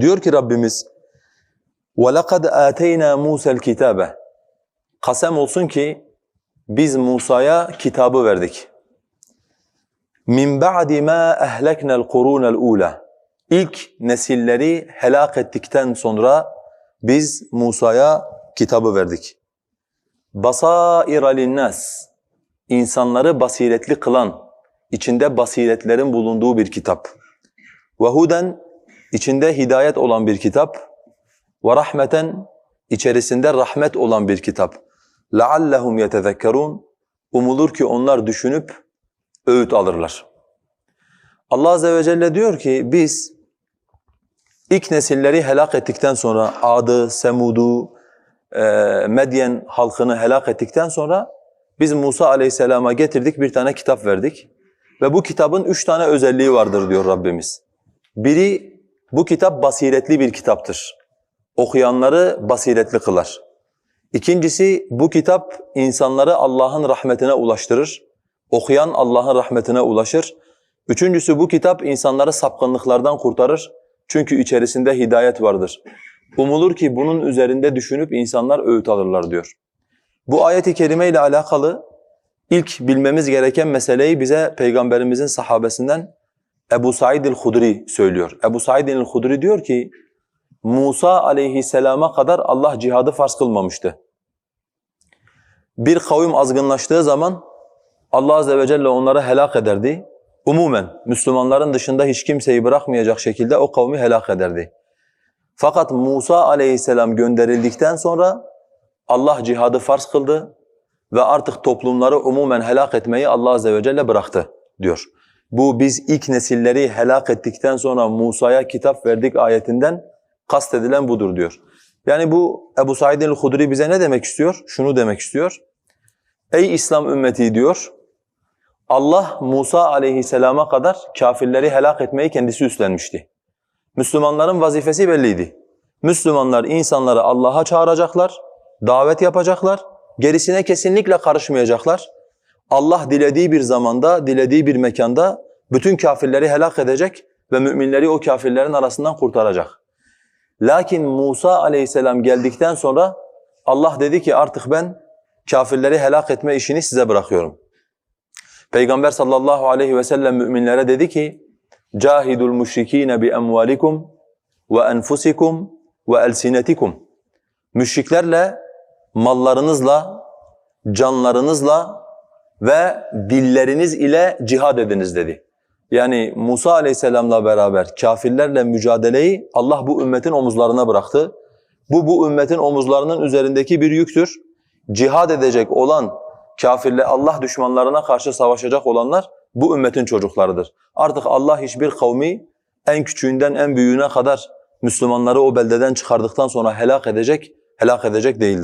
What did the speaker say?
Diyor ki Rabbimiz وَلَقَدْ آتَيْنَا مُوسَى الْكِتَابَ Kasem olsun ki biz Musa'ya kitabı verdik. مِنْ بَعْدِ مَا أَهْلَكْنَا الْقُرُونَ الْعُولَى İlk nesilleri helak ettikten sonra biz Musa'ya kitabı verdik. Basaira linnas insanları basiretli kılan, içinde basiretlerin bulunduğu bir kitap. Ve huden içinde hidayet olan bir kitap. Ve rahmeten içerisinde rahmet olan bir kitap. لَعَلَّهُمْ يَتَذَكَّرُونَ Umulur ki onlar düşünüp öğüt alırlar. Allah Azze ve Celle diyor ki biz ilk nesilleri helak ettikten sonra Ad'ı, Semud'u, e, Medyen halkını helak ettikten sonra biz Musa Aleyhisselam'a getirdik bir tane kitap verdik. Ve bu kitabın üç tane özelliği vardır diyor Rabbimiz. Biri bu kitap basiretli bir kitaptır. Okuyanları basiretli kılar. İkincisi bu kitap insanları Allah'ın rahmetine ulaştırır. Okuyan Allah'ın rahmetine ulaşır. Üçüncüsü bu kitap insanları sapkınlıklardan kurtarır. Çünkü içerisinde hidayet vardır. Umulur ki bunun üzerinde düşünüp insanlar öğüt alırlar diyor. Bu ayet-i kerime ile alakalı ilk bilmemiz gereken meseleyi bize Peygamberimizin sahabesinden Ebu Said el-Hudri söylüyor. Ebu Said el-Hudri diyor ki Musa aleyhisselama kadar Allah cihadı farz kılmamıştı. Bir kavim azgınlaştığı zaman Allah azze ve celle onları helak ederdi. Umumen Müslümanların dışında hiç kimseyi bırakmayacak şekilde o kavmi helak ederdi. Fakat Musa aleyhisselam gönderildikten sonra Allah cihadı farz kıldı ve artık toplumları umumen helak etmeyi Allah azze ve celle bıraktı diyor. Bu biz ilk nesilleri helak ettikten sonra Musa'ya kitap verdik ayetinden kastedilen budur diyor. Yani bu Ebu Said el-Hudri bize ne demek istiyor? Şunu demek istiyor. Ey İslam ümmeti diyor, Allah Musa aleyhisselama kadar kafirleri helak etmeyi kendisi üstlenmişti. Müslümanların vazifesi belliydi. Müslümanlar insanları Allah'a çağıracaklar, davet yapacaklar, gerisine kesinlikle karışmayacaklar. Allah dilediği bir zamanda, dilediği bir mekanda bütün kafirleri helak edecek ve müminleri o kafirlerin arasından kurtaracak. Lakin Musa aleyhisselam geldikten sonra Allah dedi ki artık ben kafirleri helak etme işini size bırakıyorum. Peygamber sallallahu aleyhi ve sellem müminlere dedi ki cahidul müşrikine bi emvalikum ve enfusikum. Müşriklerle mallarınızla, canlarınızla ve dilleriniz ile cihad ediniz dedi. Yani Musa aleyhisselamla beraber kafirlerle mücadeleyi Allah bu ümmetin omuzlarına bıraktı. Bu bu ümmetin omuzlarının üzerindeki bir yüktür. Cihad edecek olan kafirle Allah düşmanlarına karşı savaşacak olanlar bu ümmetin çocuklarıdır. Artık Allah hiçbir kavmi en küçüğünden en büyüğüne kadar Müslümanları o beldeden çıkardıktan sonra helak edecek, helak edecek değildir.